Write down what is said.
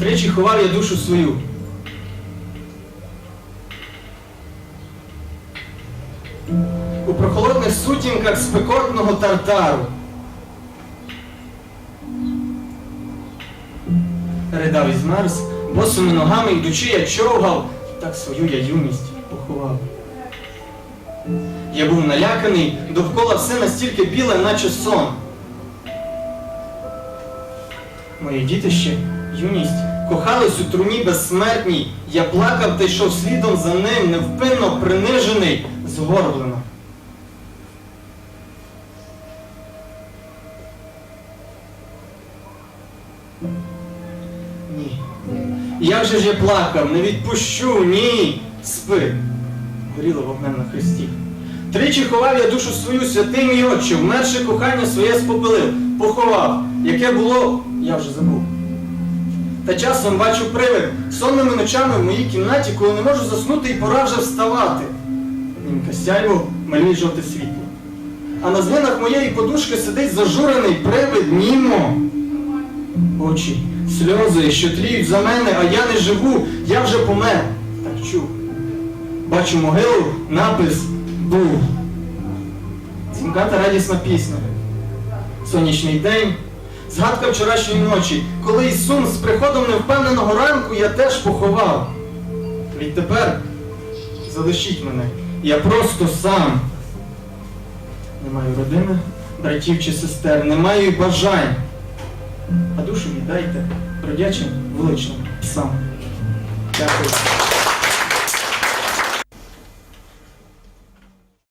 Тричі ховав я душу свою. У прохолодних сутінках спекотного тартару. Ридав і змерз, босими ногами йдучи, я човгав, так свою я юність поховав. Я був наляканий, довкола все настільки біле, наче сон. Моє дітище, юність, кохались у труні безсмертній. Я плакав та йшов слідом за ним, невпинно принижений, згорблено. Ні. Як же ж я плакав, не відпущу, ні. Спи. Горіло вогнем на хресті. Тричі ховав я душу свою святий мій отче, вмерше кохання своє спопилив, поховав. Яке було, я вже забув. Та часом бачу привид сонними ночами в моїй кімнаті, коли не можу заснути і пора вже вставати. Німка сяйво малює жовте світло. А на звинах моєї подушки сидить зажурений привид Німо. Очі, сльози, що тліють за мене, а я не живу, я вже помер. Так чув. Бачу могилу, напис був. Дзвінка та радісна пісня. Сонячний день, згадка вчорашньої ночі, коли із сум з приходом невпевненого ранку я теж поховав. Відтепер залишіть мене, я просто сам. Не маю родини, братів чи сестер, не маю й бажань. А душу віддайте бродячим вуличним псам. Дякую.